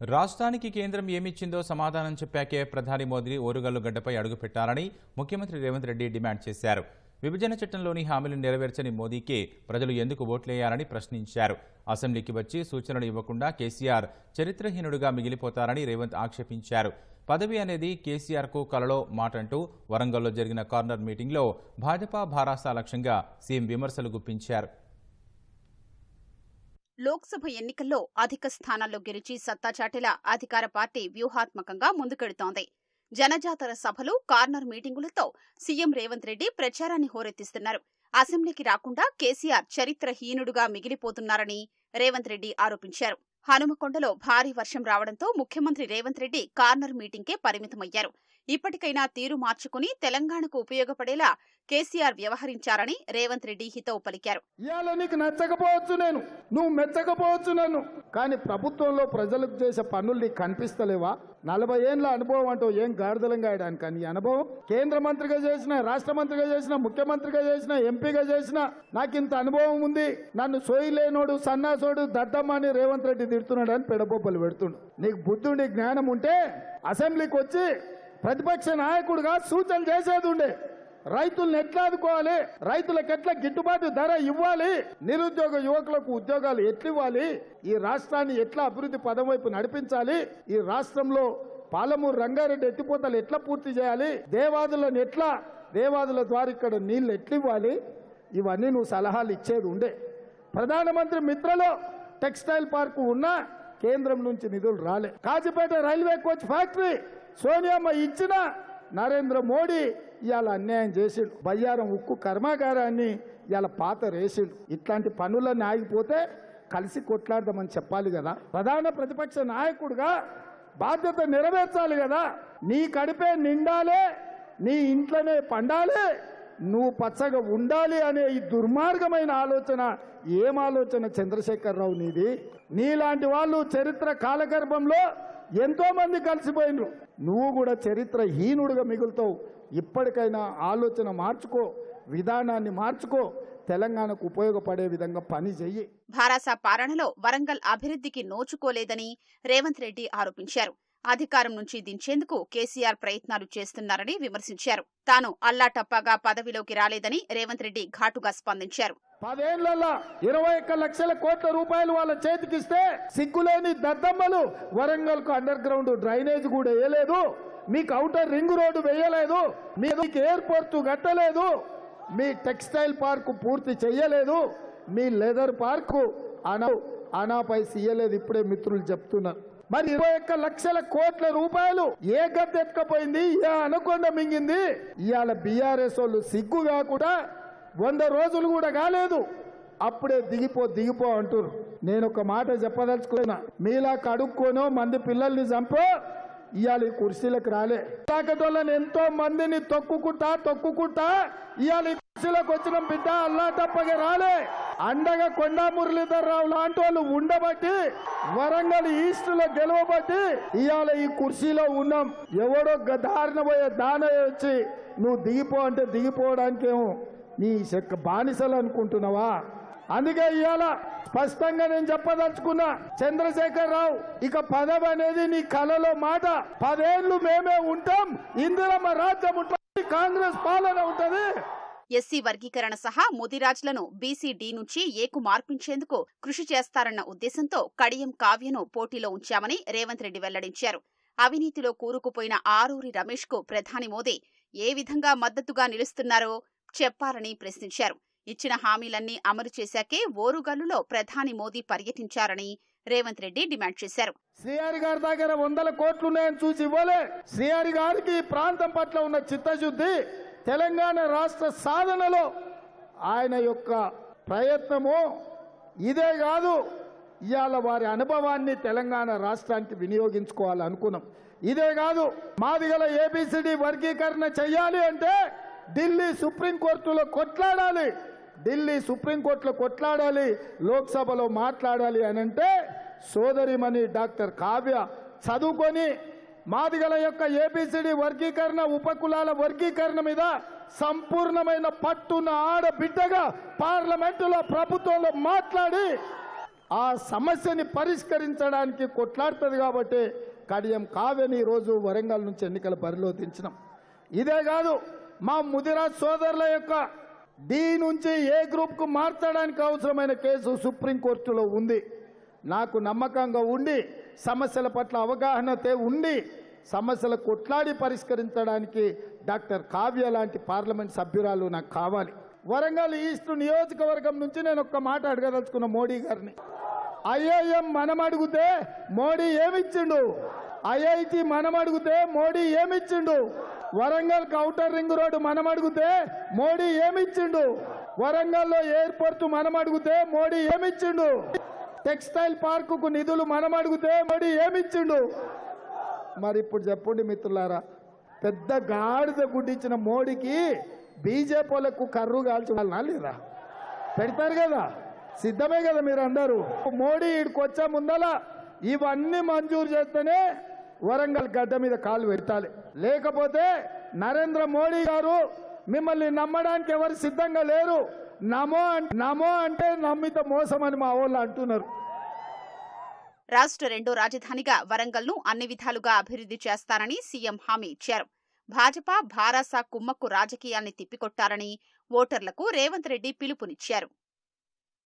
రాష్ట్రానికి కేంద్రం ఏమిచ్చిందో సమాధానం చెప్పాకే ప్రధాని మోదీ ఓరుగల్లు గడ్డపై అడుగుపెట్టాలని ముఖ్యమంత్రి రేవంత్ రెడ్డి డిమాండ్ చేశారు. విభజన చట్టంలోని హామీలు నెరవేర్చని మోదీకే ప్రజలు ఎందుకు ఓట్లేయాలని ప్రశ్నించారు. అసెంబ్లీకి వచ్చి సూచనలు ఇవ్వకుండా కేసీఆర్ చరిత్రహీనుడిగా మిగిలిపోతారని రేవంత్ ఆక్షేపించారు. పదవి అనేది కేసీఆర్కు కలలో మాటంటూ వరంగల్లో జరిగిన కార్నర్ మీటింగ్లో భాజపా భారాసా లక్ష్యంగా సీఎం విమర్శలు గుప్పించారు. లోక్సభ ఎన్నికల్లో అధిక స్థానాల్లో గెలిచి సత్తా చాటేలా అధికార పార్టీ వ్యూహాత్మకంగా ముందుకెడుతోంది. జనజాతర సభలు కార్నర్ మీటింగులతో సీఎం రేవంత్ రెడ్డి ప్రచారాన్ని హోరెత్తిస్తున్నారు. అసెంబ్లీకి రాకుండా కేసీఆర్ చరిత్రహీనుడుగా మిగిలిపోతున్నారని రేవంత్ రెడ్డి ఆరోపించారు. హనుమకొండలో భారీ వర్షం రావడంతో ముఖ్యమంత్రి రేవంత్ రెడ్డి కార్నర్ మీటింగ్కే పరిమితమయ్యారు. ఇప్పటికైనా తీరు మార్చుకుని తెలంగాణకు ఉపయోగపడేలా కేసీఆర్ వ్యవహరించారని రేవంత్ రెడ్డి హితవు పలికారు. ఇవాళ నీకు నచ్చకపోవచ్చు నేను. నువ్వు మెచ్చకపోవచ్చు నన్ను. కానీ ప్రభుత్వంలో ప్రజలకు చేసే పనులు నీకు కనిపిస్తలేవా? నలభై ఏళ్ళ అనుభవం అంటూ ఏం గాడిదలంగా ఆయడానికి కానీ అనుభవం? కేంద్ర మంత్రిగా చేసిన రాష్ట్ర మంత్రిగా చేసిన ముఖ్యమంత్రిగా చేసిన ఎంపీగా చేసిన నాకు ఇంత అనుభవం ఉంది. నన్ను సోయిలేనోడు సన్నాసోడు దద్దమ్మ అని రేవంత్ రెడ్డి తిడుతున్నాడు అని పెడబొబ్బలు పెడుతుండు. నీకు బుద్ధుండి జ్ఞానం ఉంటే అసెంబ్లీకి వచ్చి ప్రతిపక్ష నాయకుడుగా సూచన చేసేది ఉండే. రైతులను ఎట్లా ఆదుకోవాలి? రైతులకు ఎట్లా గిట్టుబాటు ధర ఇవ్వాలి? నిరుద్యోగ యువకులకు ఉద్యోగాలు ఎట్లా ఇవ్వాలి ఈ రాష్ట్రాన్ని ఎట్లా అభివృద్ధి పదం వైపు నడిపించాలి? ఈ రాష్ట్రంలో పాలమూరు రంగారెడ్డి ఎత్తిపోతలు ఎట్లా పూర్తి చేయాలి? దేవాదులను ఎట్లా దేవాదుల ద్వారా ఇక్కడ నీళ్ళు ఎట్లా ఇవ్వాలి ఇవన్నీ నువ్వు సలహాలు ఇచ్చేది ఉండే. ప్రధానమంత్రి మిత్రలో టెక్స్టైల్ పార్కు ఉన్నా కేంద్రం నుంచి నిధులు రాలే. కాజీపేట రైల్వే కోచ్ ఫ్యాక్టరీ సోనియమ్మ ఇచ్చిన నరేంద్ర మోడీ ఇవాళ అన్యాయం చేసిండు. బయ్యారం ఉక్కు కర్మాగారాన్ని ఇవాళ పాత రేసిండు. ఇట్లాంటి పనులన్నీ ఆగిపోతే కలిసి కొట్లాడదామని చెప్పాలి కదా. ప్రధాన ప్రతిపక్ష నాయకుడుగా బాధ్యత నెరవేర్చాలి కదా. నీ కడిపే నిండాలే నీ ఇంట్లోనే పండాలి నువ్వు పచ్చగా ఉండాలి అనే ఈ దుర్మార్గమైన ఆలోచన ఏం ఆలోచన చంద్రశేఖరరావు నీది? నీలాంటి వాళ్ళు చరిత్ర కాలగర్భంలో ఎంతో మంది కలిసిపోయినరు. నువ్వు కూడా చరిత్ర హీనుడుగా మిగులుతావు. ఇప్పటికైనా ఆలోచన మార్చుకో విధానాన్ని మార్చుకో తెలంగాణకు ఉపయోగపడే విధంగా పని చెయ్యి. భారాస పాలనలో వరంగల్ అభివృద్ధికి నోచుకోలేదని రేవంత్ రెడ్డి ఆరోపించారు. అధికారం నుంచి దించేందుకు కేసీఆర్ ప్రయత్నాలు చేస్తున్నారని విమర్శించారు. తాను అల్లాటప్పగా పదవిలోకి రాలేదని రేవంత్ రెడ్డి ఘాటుగా స్పందించారు. పదేళ్ళలో ఇరవై ఒక్క లక్షల కోట్ల రూపాయలు వాళ్ళ చేతికిస్తే సిగ్గులేని దద్దమ్మలు వరంగల్కు అండర్ గ్రౌండ్ డ్రైనేజ్ కూడా వేయలేదు మీకు అవుటర్ రింగ్ రోడ్డు వేయలేదు మీకు ఎయిర్పోర్ట్ కట్టలేదు మీ టెక్స్టైల్ పార్కు పూర్తి చెయ్యలేదు మీ లెదర్ పార్కు అనా అనాపై ఇయ్యలేదు ఇప్పుడే మిత్రులు చెప్తున్నారు. మరి ఇరవై ఒక్క లక్షల కోట్ల రూపాయలు ఏ గద్దెత్తుకపోయింది ఏ అనకొండ మింగింది? ఇవాళ బీఆర్ఎస్ వాళ్ళు సిగ్గు కాకుండా వంద రోజులు కూడా కాలేదు. అప్పుడే దిగిపో దిగిపో అంటారు నేను ఒక మాట చెప్పదలుచుకున్నా. మీలా కడుక్కోనో మంది పిల్లల్ని చంపో ఇవాళ ఈ కుర్చీలకు రాలే. తాకటోళ్ళని ఎంతో మందిని తొక్కుకుంటా తొక్కుకుంటా ఇవాళ ఈ కుర్చీలకు వచ్చిన బిడ్డ అల్లాటప్పగా రాలే. అండగా కొండా మురళీధర్ రావు లాంటి వాళ్ళు ఉండబట్టి వరంగల్ ఈస్ట్లో గెలవబట్టి ఇవాళ ఈ కుర్చీలో ఉన్నాం. ఎవడో దారిన పోయే దాన వచ్చి నువ్వు దిగిపో అంటే దిగిపోవడానికేమో నీ చెక్క బానిసలు అనుకుంటున్నావా? అందుకే ఇవాళ స్పష్టంగా నేను చెప్పదలుచుకున్నా చంద్రశేఖర్ రావు ఇక పదవి అనేది నీ కలలో మాట. పదేళ్ళు మేమే ఉంటాం. ఇందిరమ్మ రాజ్యం ఉంటుంది కాంగ్రెస్ పాలన ఉంటది. ఎస్సీ వర్గీకరణ సహా ముదిరాజ్లను బీసీ డి నుంచి ఏకు మార్పించేందుకు కృషి చేస్తారన్న ఉద్దేశంతో కడియం కావ్యను పోటీలో ఉంచామని రేవంత్ రెడ్డి వెల్లడించారు. అవినీతిలో కూరుకుపోయిన ఆరూరి రమేష్కు ప్రధాని మోదీ ఏ విధంగా మద్దతుగా నిలుస్తున్నారో చెప్పారని ప్రశ్నించారు. ఇచ్చిన హామీలన్నీ అమలు చేశాకే ఓరుగల్లులో ప్రధాని మోదీ పర్యటించారని రేవంత్ రెడ్డి డిమాండ్ చేశారు. శ్రీహరి గారి దగ్గర వందల కోట్లు ఉన్నాయని చూసి ఇవ్వలే. శ్రీహరి గారికి ప్రాంతం పట్ల ఉన్న చిత్తశుద్ధి తెలంగాణ రాష్ట్ర సాధనలో ఆయన యొక్క ప్రయత్నము ఇదే కాదు. ఇవాళ వారి అనుభవాన్ని తెలంగాణ రాష్ట్రానికి వినియోగించుకోవాలనుకున్నాం ఇదే కాదు మాదిగల ఏబిసిడి వర్గీకరణ చేయాలి అంటే ఢిల్లీ సుప్రీంకోర్టులో కొట్లాడాలి. ఢిల్లీ సుప్రీంకోర్టులో కొట్లాడాలి లోక్సభలో మాట్లాడాలి అని అంటే సోదరిమణి డాక్టర్ కావ్య చదువుకొని మాదిగల యొక్క ఏబిసిడి వర్గీకరణ ఉపకులాల వర్గీకరణ మీద సంపూర్ణమైన పట్టున్న ఆడబిడ్డగా పార్లమెంటులో ప్రభుత్వంలో మాట్లాడి ఆ సమస్యని పరిష్కరించడానికి కొట్లాడుతుంది కాబట్టి కడియం కావని ఈరోజు వరంగల్ నుంచి ఎన్నికల బరిలో దించినాం. ఇదే కాదు మా ముదిరాజ్ సోదరుల యొక్క డి నుంచి ఏ గ్రూప్కు మార్చడానికి అవసరమైన కేసు సుప్రీంకోర్టులో ఉంది. నాకు నమ్మకంగా ఉండి సమస్యల పట్ల అవగాహనతే ఉండి సమస్యలు కొట్లాడి పరిష్కరించడానికి డాక్టర్ కావ్య లాంటి పార్లమెంట్ సభ్యురాలు నాకు కావాలి. వరంగల్ ఈస్ట్ నియోజకవర్గం నుంచి నేను ఒక్క మాట అడగదలుచుకున్న మోడీ గారిని. ఐఐఎం మనం అడిగితే మోడీ ఏమిచ్చిండు? ఐఐటి మనం అడిగితే మోడీ ఏమిచ్చిండు? వరంగల్ కౌటర్ రింగ్ రోడ్డు మనం అడిగితే మోడీ ఏమిచ్చిండు? వరంగల్లో ఎయిర్పోర్ట్ మనం అడిగితే మోడీ ఏమిచ్చిండు? టెక్స్టైల్ పార్కుకు నిధులు మనం అడిగితే మోడీ ఏమిచ్చిండు? మరి ఇప్పుడు చెప్పండి మిత్రులారా పెద్ద గాడిద గుడ్డిచ్చిన మోడీకి బీజేపీలకు కర్రు కాల్చి లేదా? పెడతారు కదా సిద్ధమే కదా మీరు అందరూ మోడీ ఇక్కడికి వచ్చే ముందల ఇవన్నీ మంజూరు చేస్తేనే వరంగల్ గడ్డ మీద కాలు పెట్టాలి లేకపోతే నరేంద్ర మోడీ గారు మిమ్మల్ని నమ్మడానికి ఎవరు సిద్ధంగా లేరు. నమో నమో అంటే నమ్మిత మోసం అని మా వాళ్ళు అంటున్నారు. రాష్ట్ర రెండో రాజధానిగా వరంగల్ను అన్ని విధాలుగా అభివృద్ధి చేస్తారని సీఎం హామీ ఇచ్చారు. భాజపా భారాస కుమ్మక్కు రాజకీయాన్ని తిప్పికొట్టారని ఓటర్లకు రేవంత్ రెడ్డి పిలుపునిచ్చారు.